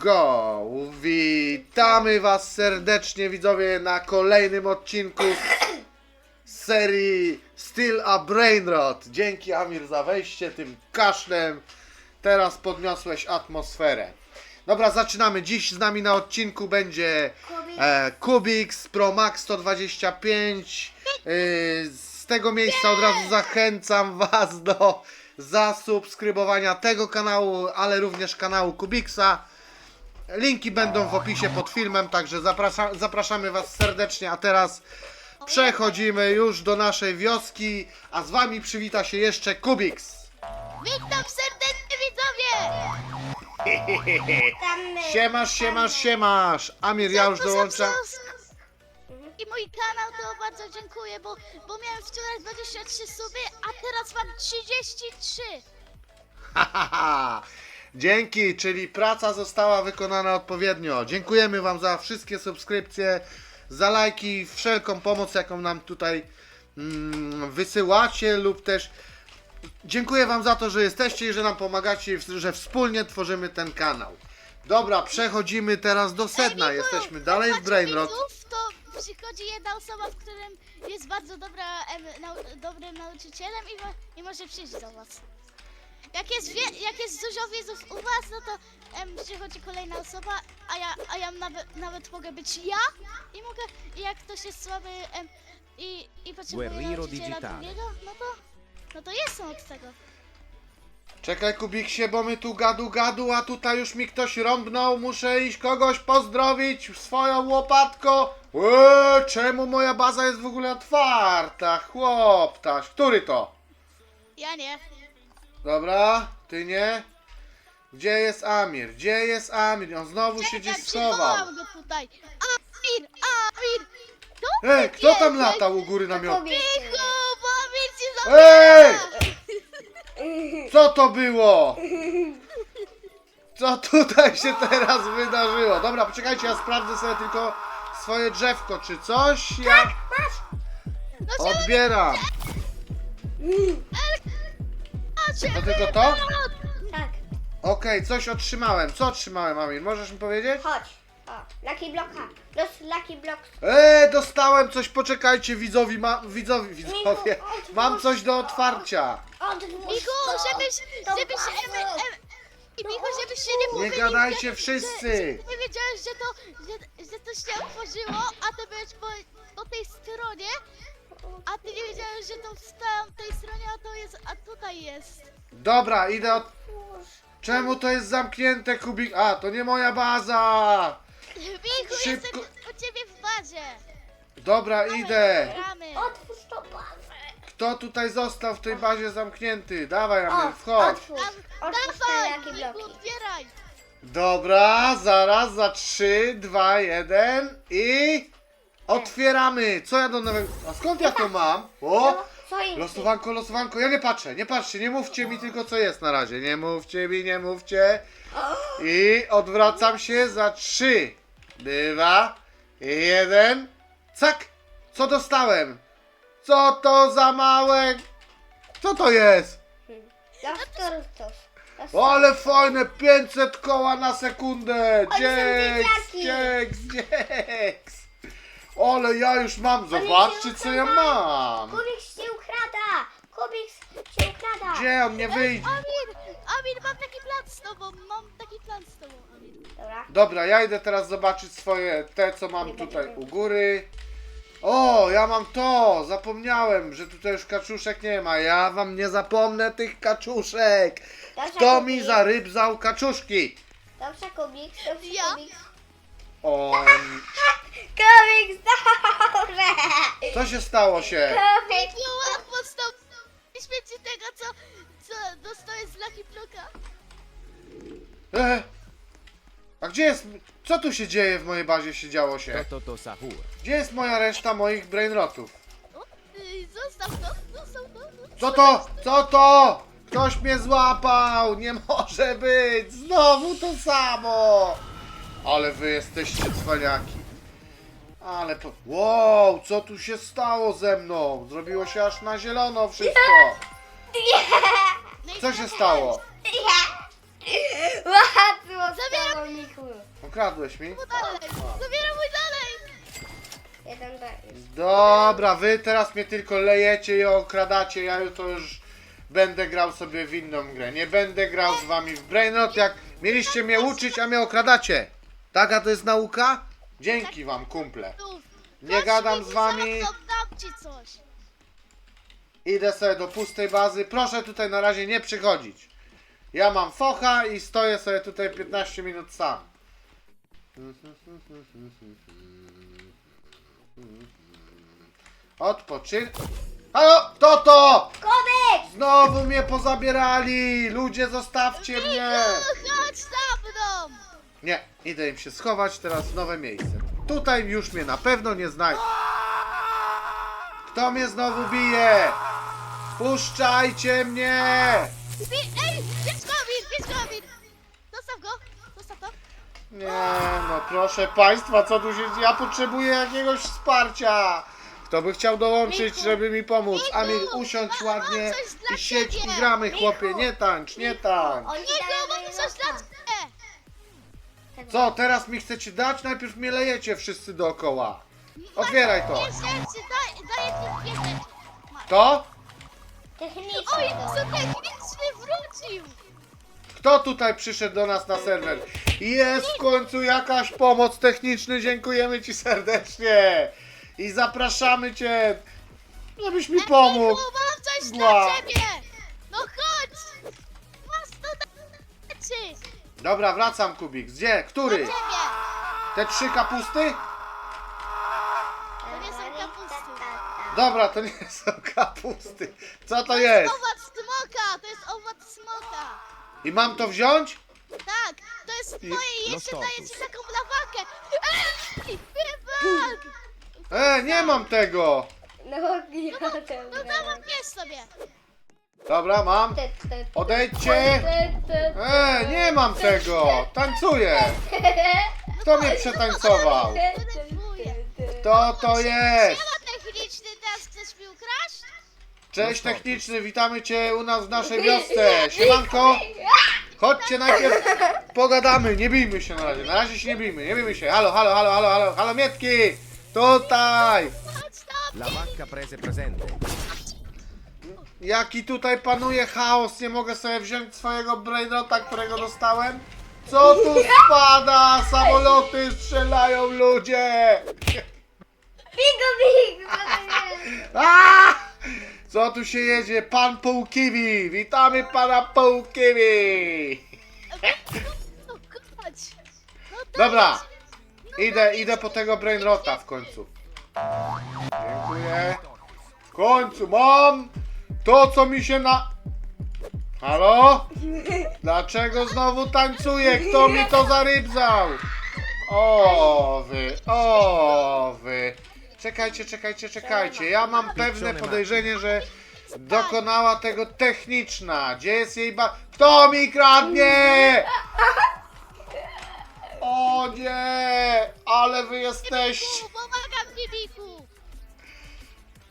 go! Witamy Was serdecznie widzowie na kolejnym odcinku z serii Still a Brainrot. Dzięki Amir za wejście tym kaszlem. Teraz podniosłeś atmosferę. Dobra, zaczynamy. Dziś z nami na odcinku będzie e, Kubix Pro Max 125. E, z tego miejsca od razu zachęcam Was do zasubskrybowania tego kanału, ale również kanału Kubixa. Linki będą w opisie pod filmem, także zaprasza, zapraszamy Was serdecznie. A teraz przechodzimy już do naszej wioski, a z Wami przywita się jeszcze Kubix. Witam serdecznie widzowie! Siemasz, siemasz, siemasz. Amir, ja już dołączam. I mój kanał to bardzo dziękuję, bo, bo miałem wczoraj 23 suby, a teraz mam 33. Hahaha. Dzięki, czyli praca została wykonana odpowiednio. Dziękujemy Wam za wszystkie subskrypcje, za lajki, wszelką pomoc, jaką nam tutaj mm, wysyłacie, lub też dziękuję Wam za to, że jesteście i że nam pomagacie, że wspólnie tworzymy ten kanał. Dobra, przechodzimy teraz do sedna. Michu, Jesteśmy dalej w Brainrot. widzów, to przychodzi jedna osoba, w którym jest bardzo dobra, em, nau, dobrym nauczycielem i, mo, i może przyjść do was. Jak jest, wie, jak jest dużo widzów u was, no to em, przychodzi kolejna osoba, a ja, a ja nawet, nawet mogę być ja i mogę, i jak ktoś jest słaby em, i, i potrzebuje Guerrero nauczyciela digitale. drugiego, no to, no to jestem od tego. Czekaj Kubiksie, bo my tu gadu gadu, a tutaj już mi ktoś rąbnął. Muszę iść kogoś pozdrowić swoją łopatką. Eee, czemu moja baza jest w ogóle otwarta? Chłoptaś, który to? Ja nie. Dobra, ty nie? Gdzie jest Amir? Gdzie jest Amir? On znowu się gdzieś schował. przywołam go tutaj. Amir, Amir! Kto Ej, kto tam jesteś? latał u góry namiotu? Michu, bo Amir ci Ej! zabiera! Co to było? Co tutaj się teraz wydarzyło? Dobra, poczekajcie, ja sprawdzę sobie tylko swoje drzewko, czy coś? Ja No czemu odbieram. Macie? To tylko to? Tak, Okej, coś otrzymałem. Co otrzymałem, Amir? Możesz mi powiedzieć? chodź. O, Lucky Blocka. Los Lucky Blocks. Eee, dostałem coś, poczekajcie widzowi, ma, widzowi, widzowie. Mam coś do to. otwarcia. Michu, to. żebyś, To żebyś, bardzo. em, i Michu, żebyś się nie Nie pomylił, gadajcie że- wszyscy. Że nie wiedziałeś, że to, że, że to się otworzyło, a ty byłeś po, po tej stronie, a ty nie wiedziałeś, że to wstałem tej stronie, a to jest, a tutaj jest. Dobra, idę od... Czemu to jest zamknięte, Kubik? A, to nie moja baza. Michu, Szybko. jestem u ciebie w bazie. Dobra, idę. Gramy. Otwórz to bazę. Kto tutaj został w tej bazie zamknięty? Dawaj, Amir, wchodź. otwórz. Tam, Otwórz te dawaj, Michu, Blocki. otwieraj. Dobra, zaraz za 3, 2, 1 i otwieramy. Co ja do nowego. A skąd ja to mam? O! No, co? Losowanko, losowanko. Ja nie patrzę, nie patrzcie, nie mówcie mi tylko co jest na razie. Nie mówcie mi, nie mówcie. I odwracam się za 3, 2, 1. Cak! Co dostałem? Co to za małe. Co to jest? O, ale fajne 500 koła na sekundę! Dzieciaki. dzieks, dzieks! Ale ja już mam, zobaczcie co ja mam! Kubik się ukrada. Kubik się ukrada. Gdzie on nie wyjdzie? Amir, Amir, mam taki plan z tobą, mam taki plan z tobą, Amir. Dobra. Dobra, ja idę teraz zobaczyć swoje, te co mam tutaj u góry. O, ja mam to! Zapomniałem, że tutaj już kaczuszek nie ma. Ja wam nie zapomnę tych kaczuszek! Kto mi Kubik. zarybzał kaczuszki? Dobrze, Kubik. Dobrze, Ja? Kubik. On... Kubik, dobrze. Co się stało się? Kubik. No łap podstaw śmieci tego, co, co dostałeś z Lucky Blocka. E, a gdzie jest... Co tu się dzieje w mojej bazie się działo się? Toto to Sahur. Gdzie jest moja reszta moich brainrotów? O, y, zostaw to, zostaw to. Co to? Co to? Ktoś mnie złapał! Nie może być! Znowu to samo! Ale wy jesteście cwaniaki. Ale po... Wow, co tu się stało ze mną? Zrobiło się aż na zielono wszystko. Co się stało? Łatwo. Ukradłeś mi? Dalej! Zabieram mój dalej! Jeden dalej. Dobra, wy teraz mnie tylko lejecie i okradacie, ja już to już będę grał sobie w inną grę. Nie będę grał z wami w Brainrot, jak mieliście mnie uczyć, a mnie okradacie. Taka to jest nauka? Dzięki wam, kumple. Nie gadam z wami, zaraz Oddam ci coś. idę sobie do pustej bazy. Proszę tutaj na razie nie przychodzić. Ja mam focha i stoję sobie tutaj 15 minut sam. Odpoczyn... Halo, kto to? Znowu mnie pozabierali! Ludzie, zostawcie mnie! Chodź za mną! Nie, idę im się schować teraz w nowe miejsce. Tutaj już mnie na pewno nie znajdą. Kto mnie znowu bije? Puszczajcie mnie! Bi- Ej, bierz Gowin! Zostaw go, zostaw to. Nie, no proszę państwa, co tu się dzieje? Ja potrzebuję jakiegoś wsparcia! Kto by chciał dołączyć, Michu, żeby mi pomóc? Michu, Amir, usiądź mam- mam ładnie coś dla i siedź i ciebie. gramy, chłopie. Michu, Nie tańcz, nie tańcz. Oni Nie, mam coś dla! Tego. Co, teraz mi chcecie dać? Najpierw mnie lejecie wszyscy dookoła. Otwieraj to. Rzeczy, daj, daję ci dwie rzeczy. Masz. To? Technicznie. Oj, co techniczny wrócił! Kto tutaj przyszedł do nas na serwer? Jest w końcu jakaś pomoc techniczna, dziękujemy Ci serdecznie. I zapraszamy Cię, żebyś mi pomógł. Mam coś dla ciebie! No chodź! Masz to rzeczy! Dobra, wracam Kubik. Gdzie? Który? ciebie! Te trzy kapusty? To nie są kapusty. Dobra, to nie są kapusty. Co to jest? Owoc smoka! To jest owoc smoka! I mam to wziąć? Tak! To jest twoje i no jeszcze daję ci taką lawakę! Ej! Wybak! E, nie mam tego. No, ja to No dawaj, bierz sobie! Dobra, mam. Odejdźcie. E, nie mam tego. Tańcuję. Kto mnie przetańcował? Kto to jest? Siema techniczny, teraz chcesz mi ukraść? Cześć techniczny, witamy Cię u nas w naszej wiosce. Siemanko. Chodźcie najpierw pogadamy, nie bijmy się na razie. Na razie się nie bijmy, nie bijmy się. Halo, halo, halo, halo, halo, halo Mietki! Tutaj! La vacca prese presente. Jaki tutaj panuje chaos, nie mogę sobie wziąć swojego brainrota, którego dostałem? Co tu spada? Samoloty strzelają ludzie! Bigo, bigo! A! Co tu się jedzie? Pan Połkiwi! Witamy pana Połkiwi! No chodź! No Dobra, daj. idę, idę po tego brainrota w końcu. Dziękuję. W końcu mam to, co mi się na... Halo? Dlaczego znowu tańcuję? Kto mi to zarybzał? O wy, o wy. Czekajcie, czekajcie, czekajcie. Ja mam pewne podejrzenie, że dokonała tego techniczna. Gdzie jest jej ba... Kto mi kradnie? O nie! Ale wy jesteście! Pomagam ci, Biku!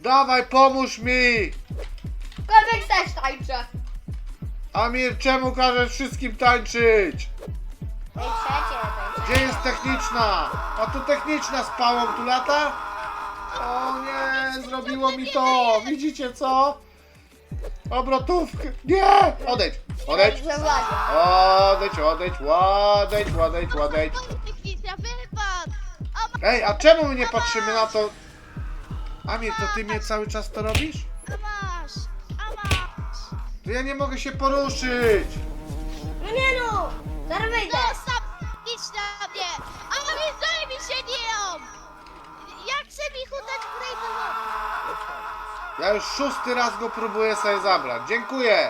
Dawaj, pomóż mi! Kubik też tańczy. Amir, czemu każesz wszystkim tańczyć? Ej, trzecie. Gdzie jest techniczna? A tu techniczna z pałą tu lata? O nie, zrobiło mi to! Widzicie co? Obrotówkę! Nie! Odejdź! Odejdź! Odejdź, odejdź, odejdź, odejdź, odejdź. Techniczna, wypad! A Ej, a czemu my nie patrzymy na to? Amir, to ty mnie cały czas to robisz? a masz! A masz! To ja nie mogę się poruszyć! No nie no! Zaraz wyjdę. Zostaw techniczna mnie! A nie daj mi się nią! Ja chcę mi hutać w Raidenowi! Ja już szósty raz go próbuję sobie zabrać. Dziękuję.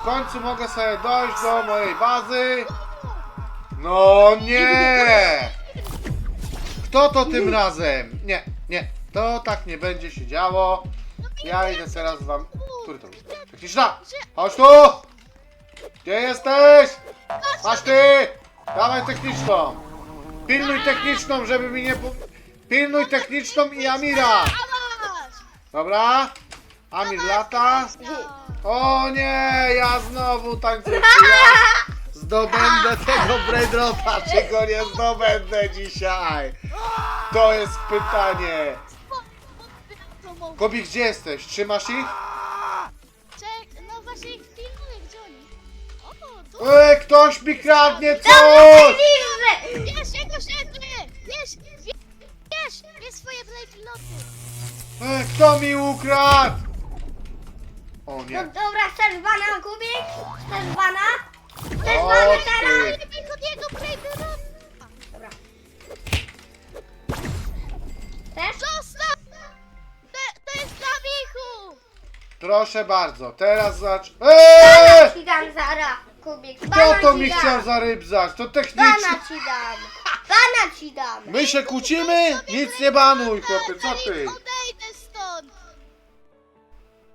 W końcu mogę sobie dojść do mojej bazy. No nie! Kto to tym razem? Nie, nie. To tak nie będzie się działo. Ja idę teraz wam... Który to? Techniczna! Chodź tu! Gdzie jesteś? Masz ty! Dawaj techniczną! Pilnuj techniczną, żeby mi nie... Pilnuj techniczną i Amira! Dobra? Amir lata. O nie, ja znowu tańcuję. Zdobędę tego Brainrota, czy go nie zdobędę dzisiaj? To jest pytanie. Kobik, gdzie jesteś? Trzymasz ich? Ej, ktoś mi kradnie coś! Bierz jego szedły! Bierz! Bierz! Bierz swoje blade loty! Ej, kto mi ukradł? O No nie. dobra, chcesz bana, Kubik? Chcesz bana? Chcesz O, bana ty. teraz? Nie bij od jego blade lota! Dobra. Chcesz? Zostaw! To, to jest dla Michu! Proszę bardzo, teraz zacz... Eee! Ci dam zara, Kubik. Kto Bana to ci mi dam. chciał zarybzać? To technicznie... Bana ci dam. Bana ci dam. My się kłócimy? Nic nie banuj, chłopie, co ty? Odejdę stąd!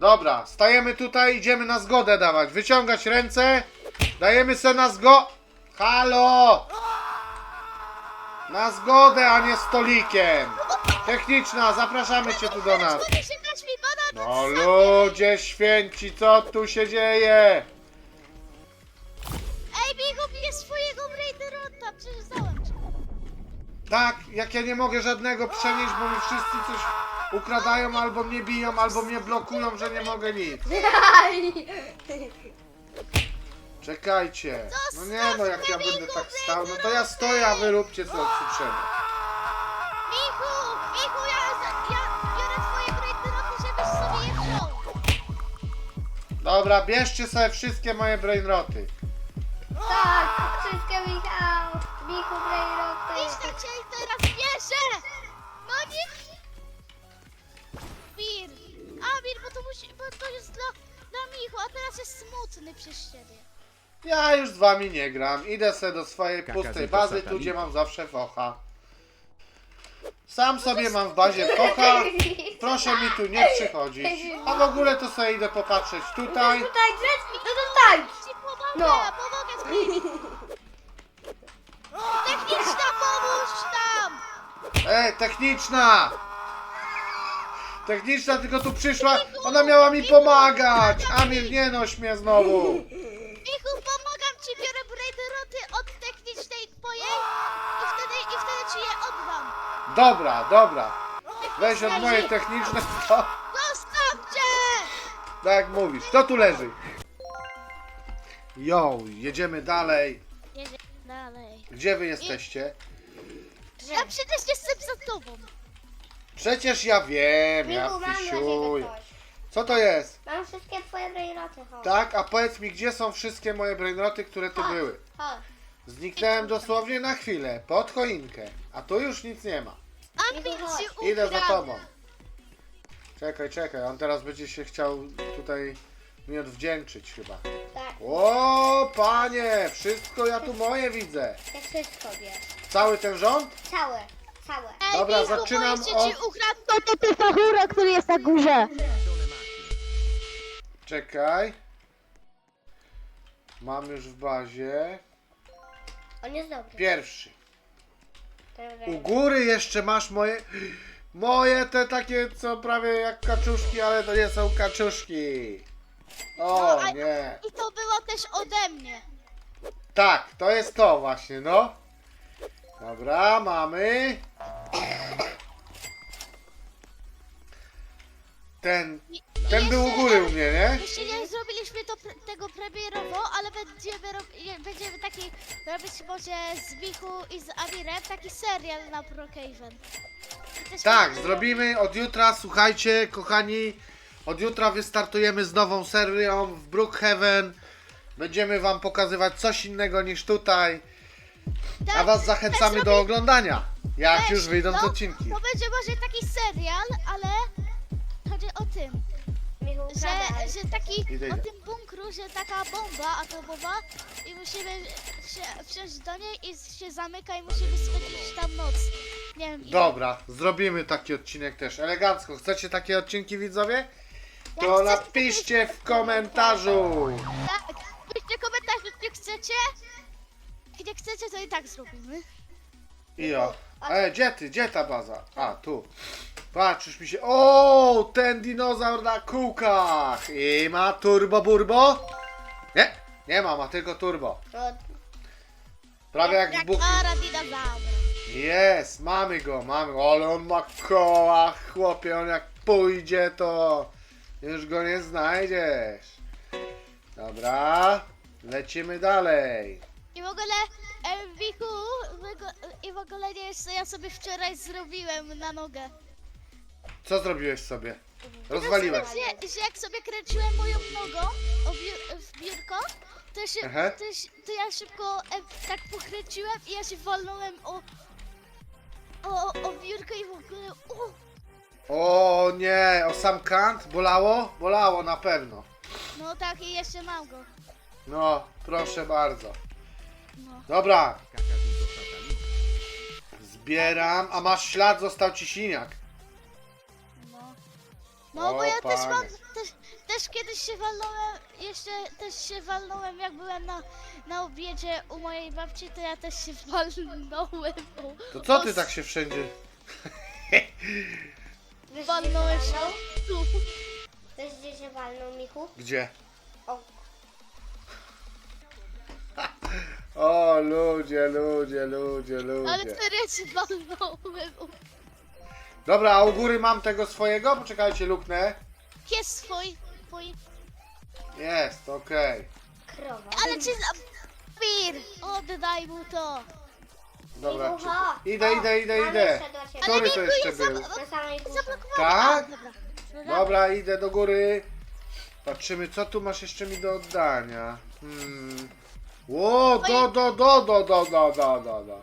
Dobra, stajemy tutaj, idziemy na zgodę dawać. Wyciągać ręce. Dajemy se na zgo... Halo! Na zgodę, a nie stolikiem. Techniczna, zapraszamy cię tu do nas. Zgody się dać mi bana No ludzie święci, co tu się dzieje? Michu, bierz swojego blade dałem ci. Tak, jak ja nie mogę żadnego przenieść, bo mi wszyscy coś ukradają, albo mnie biją, albo mnie blokują, że nie mogę nic. Czekajcie. No nie no, jak ja będę tak stał, no to ja stoję, a wy róbcie co co trzeba. Michu! Michu, ja, ja biorę twoje blade żebyś sobie je wziął! Dobra, bierzcie sobie wszystkie moje brainroty. Cię teraz bierze! No nie... Mir! Amir, bo to musi... bo to jest dla... dla Michu, a teraz jest smutny przez ciebie. Ja już z wami nie gram. Idę sobie do swojej Kaka pustej bazy, tu satani. gdzie mam zawsze focha. Sam sobie mam w bazie focha. Proszę mi tu nie przychodzić. A w ogóle to sobie idę popatrzeć tutaj. Tutaj? No to tańcz. Ci pomogę, No. pomogę ci! Techniczna pomóż tam! Ej, techniczna! Techniczna tylko tu przyszła, ona miała mi pomagać! Amir, nie noś mnie znowu! Michu, pomagam ci, biorę braideroty od technicznej twojej i wtedy, i wtedy ci je oddam. Dobra, dobra. Weź od mojej technicznej, to, Zostawcie! tak jak mówisz. Kto tu leży? Jo, jedziemy dalej. Jedzie dalej. Gdzie wy jesteście? Ja przecież jestem za tobą. Przecież ja wiem, ja mam ciebie coś. Co to jest? Mam wszystkie twoje Brejroty, chodź. Tak, a powiedz mi, gdzie są wszystkie moje brainroty, które tu były? Chodź. Zniknąłem dosłownie na chwilę, pod choinkę, a tu już nic nie ma. Ukradł. Idę za tobą. Czekaj, czekaj, on teraz będzie się chciał tutaj mi odwdzięczyć chyba. Tak, O, panie, wszystko ja tu moje widzę. ja wszystko wiesz. Cały ten rząd? Całe, całe. Ej, Dobra, Michu, zaczynam boję się od- ci. To to ty fachura, który jest na górze. Czekaj. Mam już w bazie. On jest dobry. Pierwszy. Dobra. U góry jeszcze masz moje... Moje te takie, co prawie jak kaczuszki, ale to nie są kaczuszki. O, No, a- nie. I to było też ode mnie. Tak, to jest to właśnie, no. Dobra, mamy. Ten, ten był u góry u mnie, nie? Jeszcze nie zrobiliśmy to pre tego premierowo, ale będziemy, rob- je- będziemy taki robić może z Michu i z Amirem taki serial na Brookhaven. I też Tak, zrobimy od jutra, słuchajcie, kochani. Od jutra wystartujemy z nową serią w Brookhaven. Będziemy wam pokazywać coś innego niż tutaj. Tak, A was zachęcamy też do oglądania. Jak też, już wyjdą no, te odcinki. To będzie może taki serial, ale chodzi o tym, że, że taki Idę, o idę. tym bunkru, że taka bomba atomowa i musimy się, wsiąść do niej i się zamyka i musimy spędzić tam noc. Nie wiem. ile. Dobra, zrobimy taki odcinek też. Elegancko. Chcecie takie odcinki widzowie? To napiszcie w komentarzu. Tak, piszcie komentarze, czy chcecie. Jak nie chcecie, to i tak zrobimy. I o. E, gdzie ty? Gdzie ta baza? A, tu. Patrz, już mi się... O, ten dinozaur na kółkach. I ma turbo burbo? Nie, nie ma, ma tylko turbo. Prawie jak. Traktora dinozaura. Jest, mamy go, mamy go, ale on ma koła, chłopie, on jak pójdzie, to już go nie znajdziesz. Dobra, lecimy dalej. I w ogóle, em, Wiku, wygo- i w ogóle nie wiesz co ja sobie wczoraj zrobiłem na nogę. Co zrobiłeś sobie? Rozwaliłeś. Że, że jak sobie kręciłem moją nogą o biur, w biurko, to, się, Aha. to, się, to ja szybko em, tak pokręciłem i ja się walnąłem o, o, o biurko i w ogóle, o, O nie, o sam kant? Bolało? Bolało na pewno. no tak i jeszcze mam go. No, proszę bardzo. Dobra. Zbieram, a masz ślad, został ci siniak. No, no O, bo ja też mam, panie. też, też kiedyś się walnąłem, jeszcze też się walnąłem jak byłem na, na obiedzie u mojej babci, to ja też się walnąłem. o- To co ty tak się wszędzie... Walnąłem gdzie się się walnął? tu. Wiesz, gdzie się walnął, Michu? Gdzie? O, O, ludzie, ludzie, ludzie, Ale ludzie. się walnąłem. o. Dobra, a u góry mam tego swojego? Poczekajcie, luknę. Jest swój, twój. Jest, okej. krowa. Ale cię zabir! Oddaj mu to. Dobra, czy... idę, O, idę, idę, mam idę. jeszcze dla ciebie. Który to jeszcze jest był? za- Na samej górze. Zablokowany. Tak? Dobra. No dobra. Dobra, idę do góry. Patrzymy, co tu masz jeszcze mi do oddania. Hmm. Ło, do, do, do, do, do, do, do, do, do.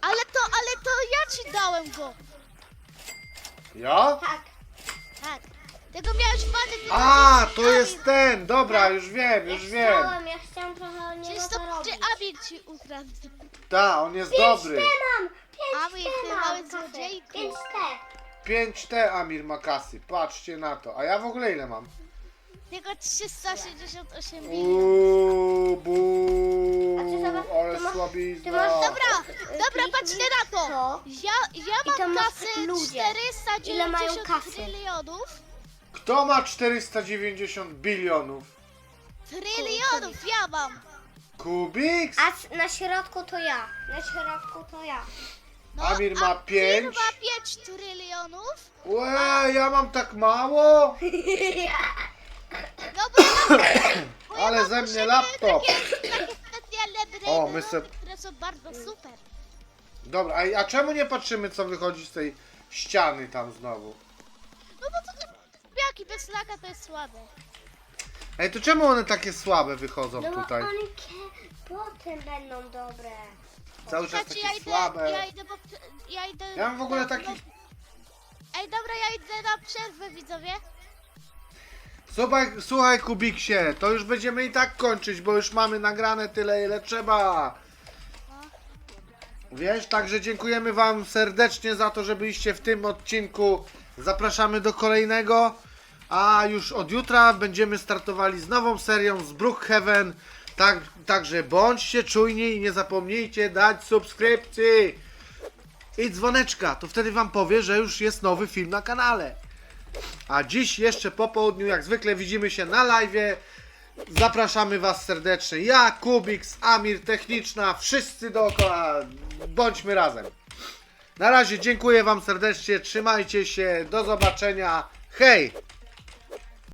Ale to, ale to ja ci dałem go. Ja? Tak. Tak. Tego miałeś wadę. A, to jest ten. Dobra, już wiem, Ja już wiem. chciałem, ja chciałem trochę od niego Czyż to, zarobić. czy Abir ci ukradł? Ta, on jest Pięć dobry. te mam! Pięć Amir, te ty mam, mały kasy. złodziejku. Pięć te. 5T Amir ma kasy, patrzcie na to. A ja w ogóle ile mam? Tylko 368 milionów. Uuu, bu, ale słabizna. Dobra, dobra, kliknij patrzcie na to. to. Ja, ja I to mam masz kasy ludzie. 490 Ile mają kasy? trylionów. Kto ma 490 bilionów? Trylionów ja mam. Kubiks? A s- na środku to ja. Na środku to ja. No, Amir ma a pięć. ma 5 trylionów. Łe, ja mam tak mało? No bo, bo ja Ale mam ze mnie laptop. Takie, takie specjalne O, brainy, my se- które są bardzo super. Dobra, a, a czemu nie patrzymy co wychodzi z tej ściany tam znowu? No bo to jaki bez laka to jest słabe. Ej, to czemu one takie słabe wychodzą No bo tutaj? one ke- potem będą dobre. Cały czas ja takie idę, słabe. ja idę, po, ja idę... Ja mam w ogóle taki... Ej, dobra, ja idę na przerwę, widzowie. Słuchaj, słuchaj Kubiksie, to już będziemy i tak kończyć, bo już mamy nagrane tyle ile trzeba. Wiesz, także dziękujemy wam serdecznie za to, że byliście w tym odcinku. Zapraszamy do kolejnego. A już od jutra będziemy startowali z nową serią z Brookhaven. Tak, także bądźcie czujni i nie zapomnijcie dać subskrypcji i dzwoneczka. To wtedy wam powie, że już jest nowy film na kanale. A dziś jeszcze po południu, jak zwykle widzimy się na live. Zapraszamy Was serdecznie. Ja, Kubiks, Amir, Techniczna, wszyscy dookoła. Bądźmy razem. Na razie dziękuję Wam serdecznie. Trzymajcie się. Do zobaczenia. Hej!